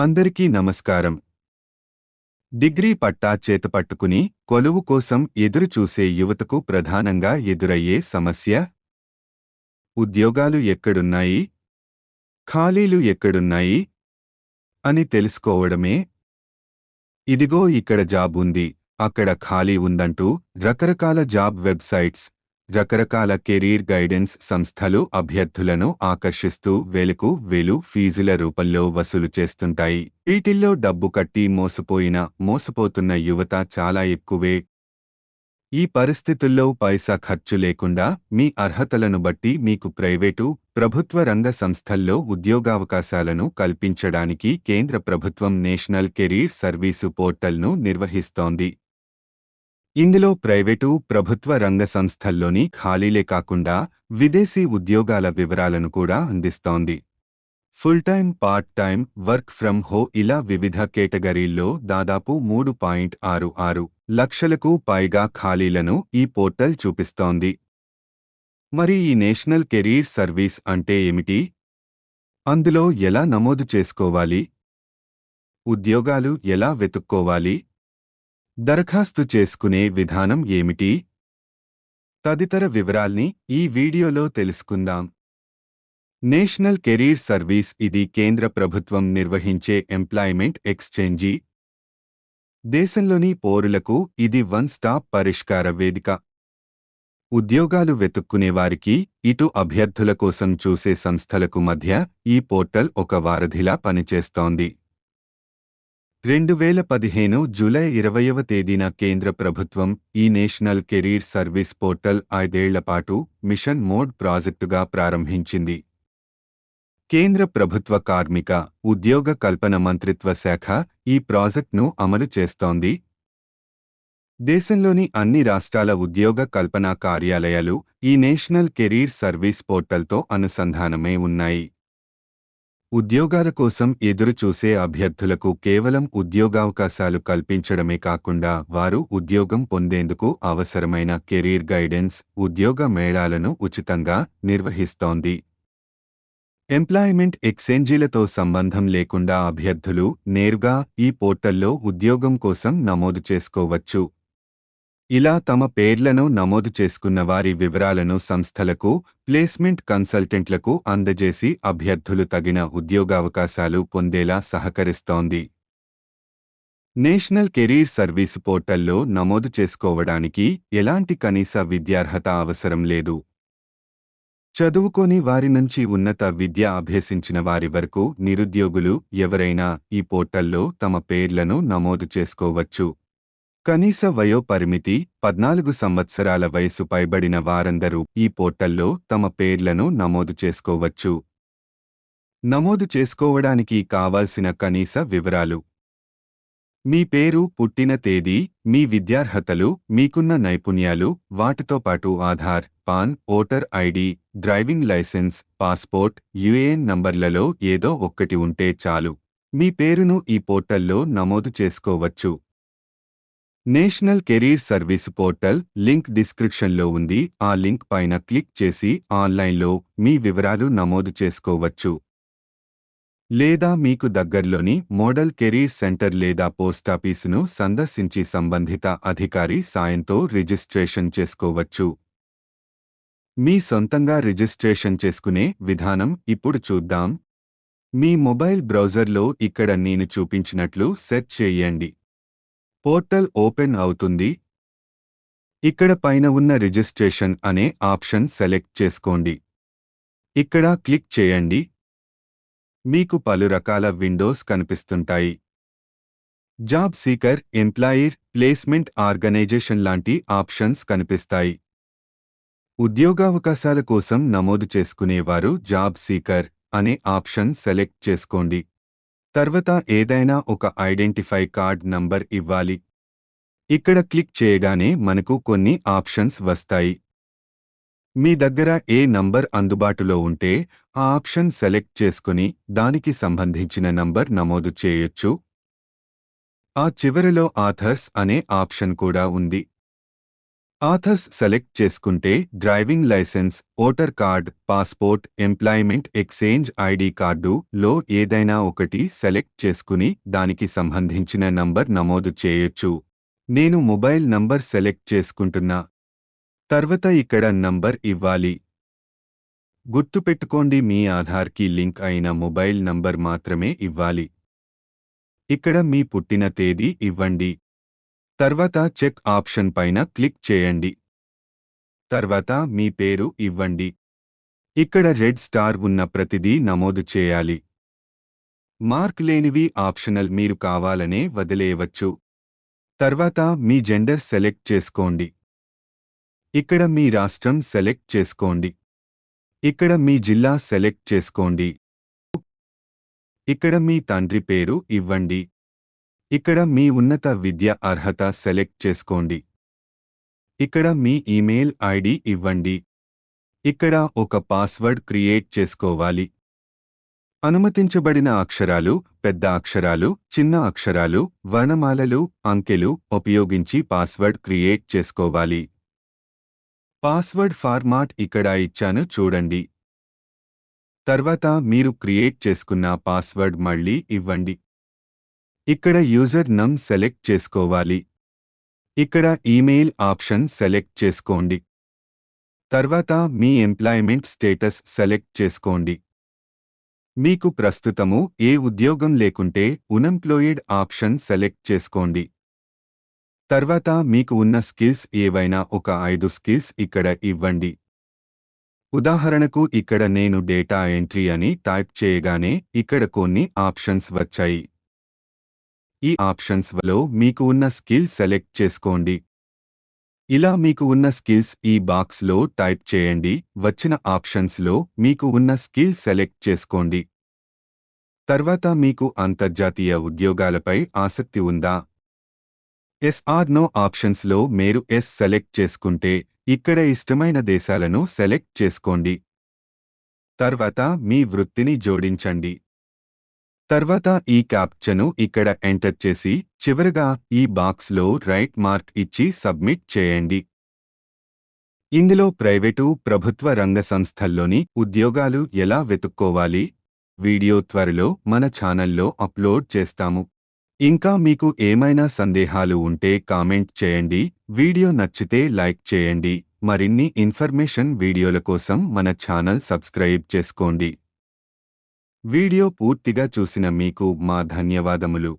అందరికీ నమస్కారం. డిగ్రీ పట్టా చేతపట్టుకుని కొలువు కోసం ఎదురుచూసే యువతకు ప్రధానంగా ఎదురయ్యే సమస్య? ఉద్యోగాలు ఎక్కడున్నాయి? ఖాళీలు ఎక్కడున్నాయి? అని తెలుసుకోవడమే. ఇదిగో ఇక్కడ జాబ్ ఉంది. అక్కడ ఖాళీ ఉందంటూ రకరకాల జాబ్ వెబ్సైట్స్ రకరకాల కెరీర్ గైడెన్స్ సంస్థలు అభ్యర్థులను ఆకర్షిస్తూ వేలకు వేలు ఫీజుల రూపంలో వసూలు చేస్తుంటాయి. వీటిల్లో డబ్బు కట్టి మోసపోయిన మోసపోతున్న యువత చాలా ఎక్కువే. ఈ పరిస్థితుల్లో పైసా ఖర్చు లేకుండా మీ అర్హతలను బట్టి మీకు ప్రైవేటు ప్రభుత్వ రంగ సంస్థల్లో ఉద్యోగావకాశాలను కల్పించడానికి కేంద్ర ప్రభుత్వం నేషనల్ కెరీర్ సర్వీసు పోర్టల్ను నిర్వహిస్తోంది. ఇందులో ప్రైవేటు ప్రభుత్వ రంగ సంస్థల్లోని ఖాళీలే కాకుండా విదేశీ ఉద్యోగాల వివరాలను కూడా అందిస్తోంది. Full time part time work from home ఇలా వివిధ కేటగిరీల్లో దాదాపు మూడు పాయింట్ ఆరు ఆరు లక్షలకు పైగా ఖాళీలను ఈ పోర్టల్ చూపిస్తోంది. మరి ఈ నేషనల్ కెరీర్ సర్వీస్ అంటే ఏమిటి? అందులో ఎలా నమోదు చేసుకోవాలి? ఉద్యోగాలు ఎలా వెతుక్కోవాలి? దరఖాస్తు చేసుకునే విధానం ఏమిటి? తదితర వివరాల్ని ఈ వీడియోలో తెలుసుకుందాం. నేషనల్ కెరీర్ సర్వీస్ ఇది కేంద్ర ప్రభుత్వం నిర్వహించే ఎంప్లాయ్మెంట్ ఎక్స్చేంజీ. దేశంలోని పౌరులకు ఇది వన్ స్టాప్ పరిష్కార వేదిక. ఉద్యోగాలు వెతుక్కునేవారికి ఇటు అభ్యర్థుల కోసం చూసే సంస్థలకు మధ్య ఈ పోర్టల్ ఒక వారధిలా పనిచేస్తోంది. రెండు వేల పదిహేను జూలై ఇరవయవ తేదీన కేంద్ర ప్రభుత్వం ఈ నేషనల్ కెరీర్ సర్వీస్ పోర్టల్ ఐదేళ్ళపాటు మిషన్ మోడ్ ప్రాజెక్టుగా ప్రారంభించింది. కేంద్ర ప్రభుత్వ కార్మిక ఉద్యోగ కల్పన మంత్రిత్వ శాఖ ఈ ప్రాజెక్టును అమలు చేస్తోంది. దేశంలోని అన్ని రాష్ట్రాల ఉద్యోగ కల్పన కార్యాలయాలు ఈ నేషనల్ కెరీర్ సర్వీస్ పోర్టల్తో అనుసంధానమే ఉన్నాయి. ఉద్యోగాల కోసం ఎదురుచూసే అభ్యర్థులకు కేవలం ఉద్యోగావకాశాలు కల్పించడమే కాకుండా వారు ఉద్యోగం పొందేందుకు అవసరమైన కెరీర్ గైడెన్స్ ఉద్యోగ మేళాలను ఉచితంగా నిర్వహిస్తోంది. ఎంప్లాయ్మెంట్ ఎక్స్చేంజీలతో సంబంధం లేకుండా అభ్యర్థులు నేరుగా ఈ పోర్టల్లో ఉద్యోగం కోసం నమోదు చేసుకోవచ్చు. ఇలా తమ పేర్లను నమోదు చేసుకున్న వారి వివరాలను సంస్థలకు ప్లేస్మెంట్ కన్సల్టెంట్లకు అందజేసి అభ్యర్థులు తగిన ఉద్యోగావకాశాలు పొందేలా సహకరిస్తోంది. నేషనల్ కెరీర్ సర్వీస్ పోర్టల్లో నమోదు చేసుకోవడానికి ఎలాంటి కనీస విద్యార్హత అవసరం లేదు. చదువుకొని వారి నుంచి ఉన్నత విద్య అభ్యసించిన వారి వరకు నిరుద్యోగులు ఎవరైనా ఈ పోర్టల్లో తమ పేర్లను నమోదు చేసుకోవచ్చు. కనీస వయో పరిమితి పద్నాలుగు సంవత్సరాల వయసు పైబడిన వారందరూ ఈ పోర్టల్లో తమ పేర్లను నమోదు చేసుకోవచ్చు. నమోదు చేసుకోవడానికి కావాల్సిన కనీస వివరాలు. మీ పేరు పుట్టిన తేదీ మీ విద్యార్హతలు మీకున్న నైపుణ్యాలు వాటితో పాటు Aadhaar PAN voter ID driving licence passport UAN నంబర్లలో ఏదో ఒక్కటి ఉంటే చాలు. మీ పేరును ఈ పోర్టల్లో నమోదు చేసుకోవచ్చు. National career service portal link డిస్క్రిప్షన్లో ఉంది. ఆ లింక్ పైన క్లిక్ చేసి ఆన్లైన్లో మీ వివరాలు నమోదు చేసుకోవచ్చు. లేదా మీకు దగ్గర్లోని మోడల్ కెరీర్ సెంటర్ లేదా పోస్టాఫీసును సందర్శించి సంబంధిత అధికారి సాయంతో రిజిస్ట్రేషన్ చేసుకోవచ్చు. మీ సొంతంగా రిజిస్ట్రేషన్ చేసుకునే విధానం ఇప్పుడు చూద్దాం. మీ మొబైల్ బ్రౌజర్లో ఇక్కడ నేను చూపించినట్లు సెర్చ్ చేయండి. పోర్టల్ ఓపెన్ అవుతుంది. ఇక్కడ పైన ఉన్న రిజిస్ట్రేషన్ అనే ఆప్షన్ సెలెక్ట్ చేసుకోండి. ఇక్కడ క్లిక్ చేయండి. మీకు పలు రకాల విండోస్ కనిపిస్తుంటాయి. Job seeker employer placement organisation లాంటి ఆప్షన్స్ కనిపిస్తాయి. ఉద్యోగావకాశాల కోసం నమోదు చేసుకునేవారు జాబ్ సీకర్ అనే ఆప్షన్ సెలెక్ట్ చేసుకోండి. తర్వాత ఏదైనా ఒక ఐడెంటిఫై కార్డ్ నంబర్ ఇవ్వాలి. ఇక్కడ క్లిక్ చేయగానే మనకు కొన్ని ఆప్షన్స్ వస్తాయి. మీ దగ్గర ఏ నంబర్ అందుబాటులో ఉంటే ఆ ఆప్షన్ సెలెక్ట్ చేసుకుని దానికి సంబంధించిన నంబర్ నమోదు చేయొచ్చు. ఆ చివరిలో ఆథర్స్ అనే ఆప్షన్ కూడా ఉంది. ఆథర్స్ సెలెక్ట్ చేసుకుంటే driving licence voter card passport employment exchange ID card లో ఏదైనా ఒకటి సెలెక్ట్ చేసుకుని దానికి సంబంధించిన నంబర్ నమోదు చేయొచ్చు. నేను మొబైల్ నంబర్ సెలెక్ట్ చేసుకుంటున్నా. తర్వాత ఇక్కడ నంబర్ ఇవ్వాలి. గుర్తుపెట్టుకోండి మీ ఆధార్కి లింక్ అయిన మొబైల్ నంబర్ మాత్రమే ఇవ్వాలి. ఇక్కడ మీ పుట్టిన తేదీ ఇవ్వండి. తర్వాత చెక్ ఆప్షన్ పైన క్లిక్ చేయండి. తర్వాత మీ పేరు ఇవ్వండి. ఇక్కడ రెడ్ స్టార్ ఉన్న ప్రతిదీ నమోదు చేయాలి. మార్క్ లేనివి ఆప్షనల్ మీరు కావాలనే వదిలేయవచ్చు. తర్వాత మీ జెండర్ సెలెక్ట్ చేసుకోండి. ఇక్కడ మీ రాష్ట్రం సెలెక్ట్ చేసుకోండి. ఇక్కడ మీ జిల్లా సెలెక్ట్ చేసుకోండి. ఇక్కడ మీ తండ్రి పేరు ఇవ్వండి. ఇక్కడ మీ ఉన్నత విద్య అర్హత సెలెక్ట్ చేసుకోండి. ఇక్కడ మీ ఈమెయిల్ ఐడి ఇవ్వండి. ఇక్కడ ఒక పాస్వర్డ్ క్రియేట్ చేసుకోవాలి. అనుమతించబడిన అక్షరాలు పెద్ద అక్షరాలు చిన్న అక్షరాలు వర్ణమాలలు అంకెలు ఉపయోగించి పాస్వర్డ్ క్రియేట్ చేసుకోవాలి. పాస్వర్డ్ ఫార్మాట్ ఇక్కడ ఇచ్చాను చూడండి. తర్వాత మీరు క్రియేట్ చేసుకున్న పాస్వర్డ్ మళ్ళీ ఇవ్వండి. ఇక్కడ యూజర్ నమ్ సెలెక్ట్ చేసుకోవాలి. ఇక్కడ ఈమెయిల్ ఆప్షన్ సెలెక్ట్ చేసుకోండి. తర్వాత మీ ఎంప్లాయ్మెంట్ స్టేటస్ సెలెక్ట్ చేసుకోండి. మీకు ప్రస్తుతము ఏ ఉద్యోగం లేకుంటే ఉన్ఎంప్లాయిడ్ ఆప్షన్ సెలెక్ట్ చేసుకోండి. తర్వాత మీకు ఉన్న స్కిల్స్ ఏవైనా ఒక ఐదు స్కిల్స్ ఇక్కడ ఇవ్వండి. ఉదాహరణకు ఇక్కడ నేను డేటా ఎంట్రీ అని టైప్ చేయగానే ఇక్కడ కొన్ని ఆప్షన్స్ వచ్చాయి. ఈ ఆప్షన్స్లో మీకు ఉన్న స్కిల్ సెలెక్ట్ చేసుకోండి. ఇలా మీకు ఉన్న స్కిల్స్ ఈ బాక్స్లో టైప్ చేయండి. వచ్చిన ఆప్షన్స్లో మీకు ఉన్న స్కిల్ సెలెక్ట్ చేసుకోండి. తర్వాత మీకు అంతర్జాతీయ ఉద్యోగాలపై ఆసక్తి ఉందా? ఎస్ఆర్ నో ఆప్షన్స్లో మీరు ఎస్ సెలెక్ట్ చేసుకుంటే ఇక్కడ ఇష్టమైన దేశాలను సెలెక్ట్ చేసుకోండి. తర్వాత మీ వృత్తిని జోడించండి. తర్వాత ఈ క్యాప్చను ఇక్కడ ఎంటర్ చేసి చివరగా ఈ బాక్స్లో రైట్ మార్క్ ఇచ్చి సబ్మిట్ చేయండి. ఇందులో ప్రైవేటు ప్రభుత్వ రంగ సంస్థల్లోని ఉద్యోగాలు ఎలా వెతుక్కోవాలి? వీడియో త్వరలో మన ఛానల్లో అప్లోడ్ చేస్తాము. ఇంకా మీకు ఏమైనా సందేహాలు ఉంటే కామెంట్ చేయండి. వీడియో నచ్చితే లైక్ చేయండి. మరిన్ని ఇన్ఫర్మేషన్ వీడియోల కోసం మన ఛానల్ సబ్స్క్రైబ్ చేసుకోండి. వీడియో పూర్తిగా చూసిన మీకు మా ధన్యవాదములు.